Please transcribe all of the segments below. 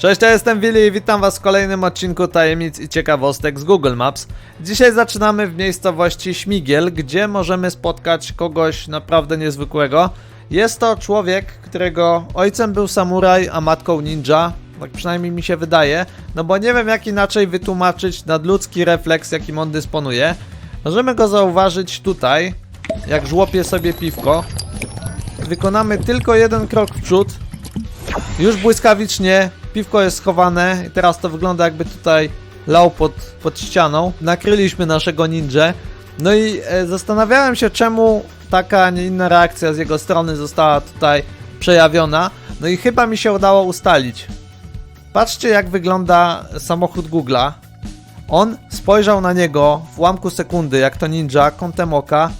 Cześć, ja jestem Willy i witam was w kolejnym odcinku tajemnic i ciekawostek z Google Maps. Dzisiaj zaczynamy w miejscowości Śmigiel, gdzie możemy spotkać kogoś naprawdę niezwykłego. Jest to człowiek, którego ojcem był samuraj, a matką ninja. Tak przynajmniej mi się wydaje, no bo nie wiem jak inaczej wytłumaczyć nadludzki refleks, jakim on dysponuje. Możemy go zauważyć tutaj, jak żłopie sobie piwko. Wykonamy tylko jeden krok w przód, już błyskawicznie, piwko jest schowane i teraz to wygląda jakby tutaj lał pod, pod ścianą. Nakryliśmy naszego ninja. No i e, zastanawiałem się czemu taka, a nie inna reakcja z jego strony została tutaj przejawiona. No i chyba mi się udało ustalić. Patrzcie jak wygląda samochód Google'a. On spojrzał na niego w ułamku sekundy, jak to ninja, kątem oka,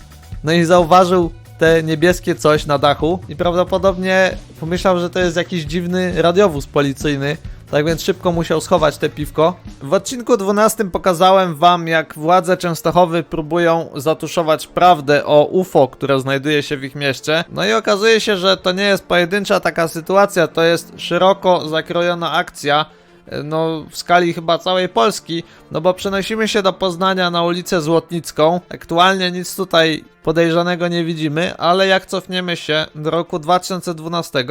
no i zauważył te niebieskie coś na dachu i prawdopodobnie pomyślał, że to jest jakiś dziwny radiowóz policyjny. Tak więc szybko musiał schować te piwko. W odcinku 12 pokazałem wam, jak władze Częstochowy próbują zatuszować prawdę o UFO, które znajduje się w ich mieście. No i okazuje się, że to nie jest pojedyncza taka sytuacja, to jest szeroko zakrojona akcja no w skali chyba całej Polski, no bo przenosimy się do Poznania na ulicę Złotnicką. Aktualnie nic tutaj podejrzanego nie widzimy, ale jak cofniemy się do roku 2012,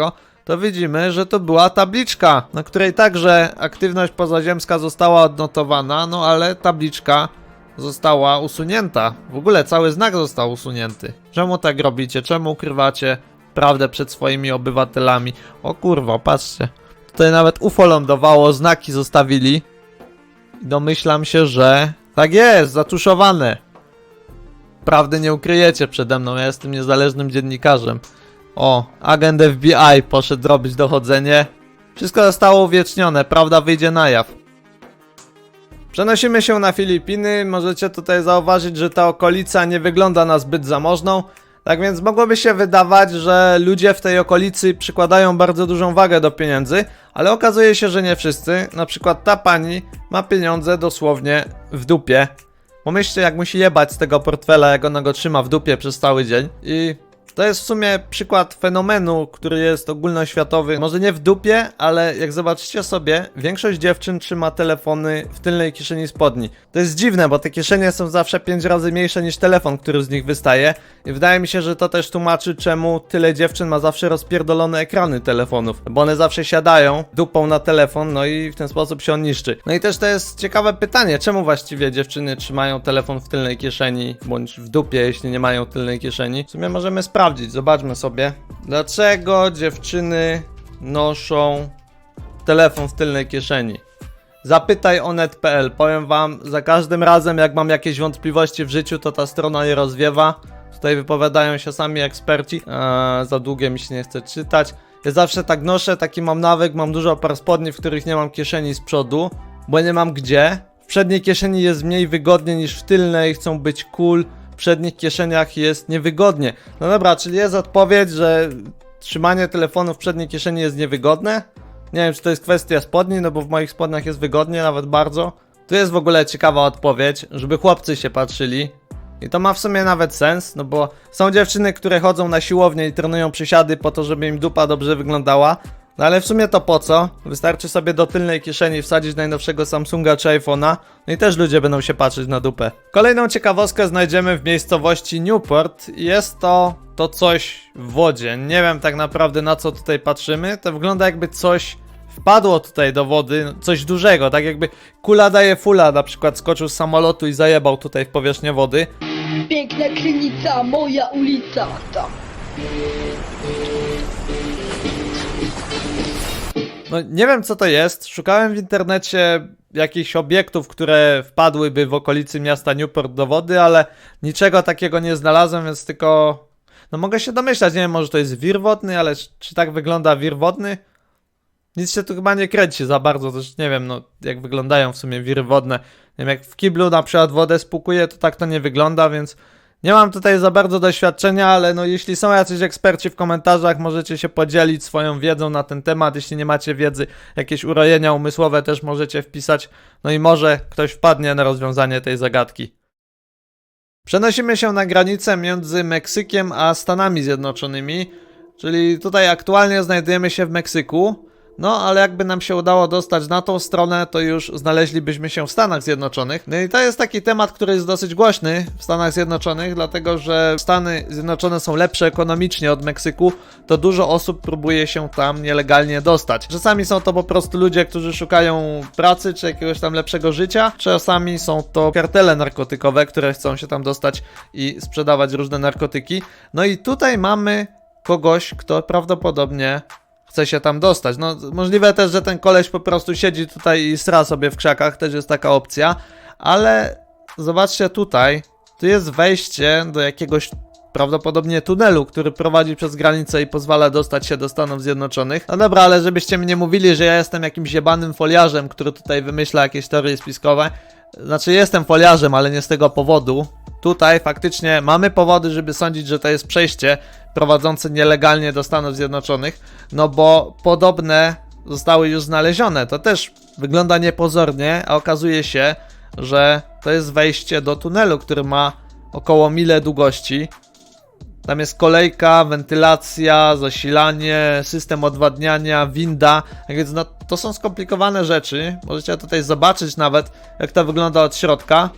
to widzimy, że to była tabliczka, na której także aktywność pozaziemska została odnotowana, no ale tabliczka została usunięta. W ogóle cały znak został usunięty. Czemu tak robicie? Czemu ukrywacie prawdę przed swoimi obywatelami? O kurwa, patrzcie. Tutaj nawet UFO lądowało, znaki zostawili. Domyślam się, że tak jest, zatuszowane. Prawdy nie ukryjecie przede mną, ja jestem niezależnym dziennikarzem. O, agent FBI poszedł robić dochodzenie. Wszystko zostało uwiecznione, prawda wyjdzie na jaw. Przenosimy się na Filipiny. Możecie tutaj zauważyć, że ta okolica nie wygląda na zbyt zamożną. Tak więc mogłoby się wydawać, że ludzie w tej okolicy przykładają bardzo dużą wagę do pieniędzy, ale okazuje się, że nie wszyscy. Na przykład ta pani ma pieniądze dosłownie w dupie. Pomyślcie, jak musi jebać z tego portfela, jak ona go trzyma w dupie przez cały dzień. I to jest w sumie przykład fenomenu, który jest ogólnoświatowy. Może nie w dupie, ale jak zobaczycie sobie, większość dziewczyn trzyma telefony w tylnej kieszeni spodni. To jest dziwne, bo te kieszenie są zawsze 5 razy mniejsze niż telefon, który z nich wystaje. I wydaje mi się, że to też tłumaczy, czemu tyle dziewczyn ma zawsze rozpierdolone ekrany telefonów. Bo one zawsze siadają dupą na telefon, no i w ten sposób się on niszczy. No i też to jest ciekawe pytanie, czemu właściwie dziewczyny trzymają telefon w tylnej kieszeni, bądź w dupie, jeśli nie mają tylnej kieszeni. W sumie możemy sprawdzić, zobaczmy sobie. Dlaczego dziewczyny noszą telefon w tylnej kieszeni? Zapytaj onet.pl. Powiem wam, za każdym razem jak mam jakieś wątpliwości w życiu, to ta strona je rozwiewa. Tutaj wypowiadają się sami eksperci. Eee, za długie mi się nie chce czytać. Ja zawsze tak noszę, taki mam nawyk, mam dużo par spodni, w których nie mam kieszeni z przodu, bo nie mam gdzie. W przedniej kieszeni jest mniej wygodnie niż w tylnej, chcą być cool. Przednich kieszeniach jest niewygodnie. No dobra, czyli jest odpowiedź, że trzymanie telefonu w przedniej kieszeni jest niewygodne? Nie wiem, czy to jest kwestia spodni, no bo w moich spodniach jest wygodnie, nawet bardzo. Tu jest w ogóle ciekawa odpowiedź, żeby chłopcy się patrzyli. I to ma w sumie nawet sens, no bo są dziewczyny, które chodzą na siłownię i trenują przysiady po to, żeby im dupa dobrze wyglądała. No ale w sumie to po co? Wystarczy sobie do tylnej kieszeni wsadzić najnowszego Samsunga czy iPhone'a, no i też ludzie będą się patrzeć na dupę. Kolejną ciekawostkę znajdziemy w miejscowości Newport jest to to coś w wodzie. Nie wiem tak naprawdę na co tutaj patrzymy. To wygląda jakby coś wpadło tutaj do wody, coś dużego, tak jakby kula daje fula, na przykład skoczył z samolotu i zajebał tutaj w powierzchnię wody. Piękna krynica, moja ulica. Tam. No nie wiem co to jest. Szukałem w internecie jakichś obiektów, które wpadłyby w okolicy miasta Newport do wody, ale niczego takiego nie znalazłem, więc tylko. No mogę się domyślać, nie wiem, może to jest wir wodny, ale czy, tak wygląda wir wodny? Nic się tu chyba nie kręci za bardzo, też nie wiem, no jak wyglądają w sumie wiry wodne. Nie wiem, jak w kiblu na przykład wodę spłukuje, to tak to nie wygląda, więc nie mam tutaj za bardzo doświadczenia, ale no jeśli są jacyś eksperci w komentarzach, możecie się podzielić swoją wiedzą na ten temat. Jeśli nie macie wiedzy, jakieś urojenia umysłowe też możecie wpisać. No i może ktoś wpadnie na rozwiązanie tej zagadki. Przenosimy się na granicę między Meksykiem a Stanami Zjednoczonymi, czyli tutaj aktualnie znajdujemy się w Meksyku. No, ale jakby nam się udało dostać na tą stronę, to już znaleźlibyśmy się w Stanach Zjednoczonych. No i to jest taki temat, który jest dosyć głośny w Stanach Zjednoczonych, dlatego że Stany Zjednoczone są lepsze ekonomicznie od Meksyku, to dużo osób próbuje się tam nielegalnie dostać. Czasami są to po prostu ludzie, którzy szukają pracy czy jakiegoś tam lepszego życia, czasami są to kartele narkotykowe, które chcą się tam dostać i sprzedawać różne narkotyki. No i tutaj mamy kogoś, kto prawdopodobnie chce się tam dostać. No, możliwe też, że ten koleś po prostu siedzi tutaj i sra sobie w krzakach, też jest taka opcja, ale zobaczcie tutaj, tu jest wejście do jakiegoś prawdopodobnie tunelu, który prowadzi przez granicę i pozwala dostać się do Stanów Zjednoczonych. No dobra, ale żebyście mi nie mówili, że ja jestem jakimś jebanym foliarzem, który tutaj wymyśla jakieś teorie spiskowe. Znaczy jestem foliarzem, ale nie z tego powodu. Tutaj faktycznie mamy powody, żeby sądzić, że to jest przejście prowadzące nielegalnie do Stanów Zjednoczonych, no bo podobne zostały już znalezione. To też wygląda niepozornie, a okazuje się, że to jest wejście do tunelu, który ma około mile długości. Tam jest kolejka, wentylacja, zasilanie, system odwadniania, winda. Tak więc no, to są skomplikowane rzeczy. Możecie tutaj zobaczyć nawet, jak to wygląda od środka.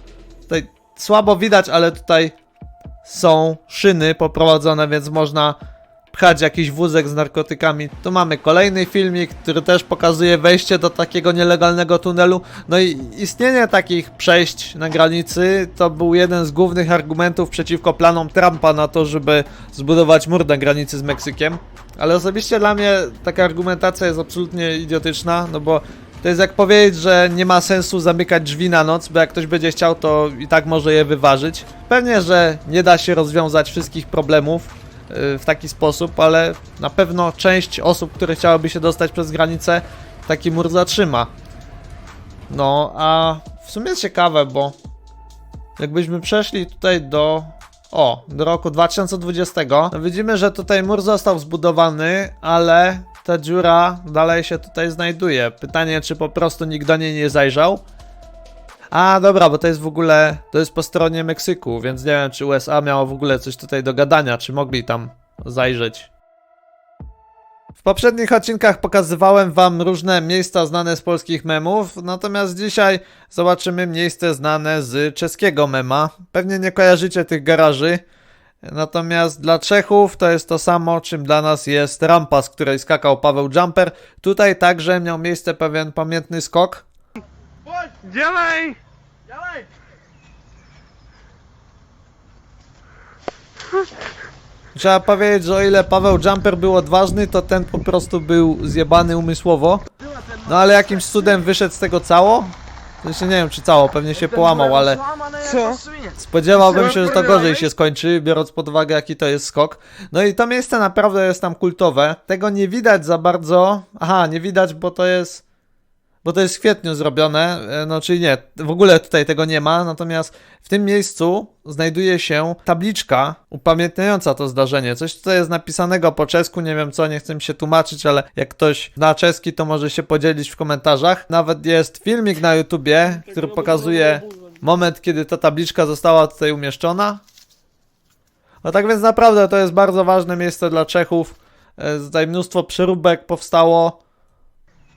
Tutaj słabo widać, ale tutaj są szyny poprowadzone, więc można pchać jakiś wózek z narkotykami. Tu mamy kolejny filmik, który też pokazuje wejście do takiego nielegalnego tunelu. No i istnienie takich przejść na granicy to był jeden z głównych argumentów przeciwko planom Trumpa na to, żeby zbudować mur na granicy z Meksykiem. Ale osobiście dla mnie taka argumentacja jest absolutnie idiotyczna, no bo to jest jak powiedzieć, że nie ma sensu zamykać drzwi na noc, bo jak ktoś będzie chciał, to i tak może je wyważyć. Pewnie, że nie da się rozwiązać wszystkich problemów yy, w taki sposób, ale na pewno część osób, które chciałyby się dostać przez granicę, taki mur zatrzyma. No, a w sumie ciekawe, bo jakbyśmy przeszli tutaj do. O, do roku 2020, no widzimy, że tutaj mur został zbudowany, ale ta dziura dalej się tutaj znajduje. Pytanie, czy po prostu nikt do niej nie zajrzał? A, dobra, bo to jest w ogóle, to jest po stronie Meksyku, więc nie wiem, czy USA miało w ogóle coś tutaj do gadania, czy mogli tam zajrzeć. W poprzednich odcinkach pokazywałem wam różne miejsca znane z polskich memów, natomiast dzisiaj zobaczymy miejsce znane z czeskiego mema. Pewnie nie kojarzycie tych garaży, natomiast dla Czechów to jest to samo, czym dla nas jest rampa, z której skakał Paweł Jumper. Tutaj także miał miejsce pewien pamiętny skok. Działaj! Działaj! Trzeba powiedzieć, że o ile Paweł Jumper był odważny, to ten po prostu był zjebany umysłowo. No ale jakimś cudem wyszedł z tego cało? Zresztą nie wiem czy cało, pewnie się połamał, ale Co? spodziewałbym się, że to gorzej się skończy, biorąc pod uwagę jaki to jest skok. No i to miejsce naprawdę jest tam kultowe. Tego nie widać za bardzo. Aha, nie widać, bo to jest. Bo to jest w kwietniu zrobione, e, no czyli nie, w ogóle tutaj tego nie ma, natomiast w tym miejscu znajduje się tabliczka upamiętniająca to zdarzenie. Coś tutaj jest napisanego po czesku, nie wiem co, nie chcę mi się tłumaczyć, ale jak ktoś zna czeski, to może się podzielić w komentarzach. Nawet jest filmik na YouTubie, który pokazuje moment, kiedy ta tabliczka została tutaj umieszczona. No tak więc naprawdę to jest bardzo ważne miejsce dla Czechów. E, Tutaj mnóstwo przeróbek powstało.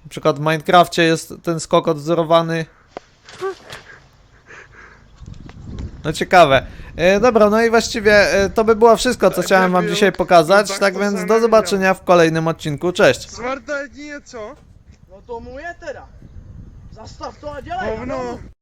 Na przykład w Minecrafcie jest ten skok odwzorowany. No ciekawe. E, dobra, no i właściwie e, to by było wszystko, co chciałem wam dzisiaj pokazać. Tak więc do zobaczenia w kolejnym odcinku. Cześć! Smart nie co? No to mówię teraz. Zastaw to a.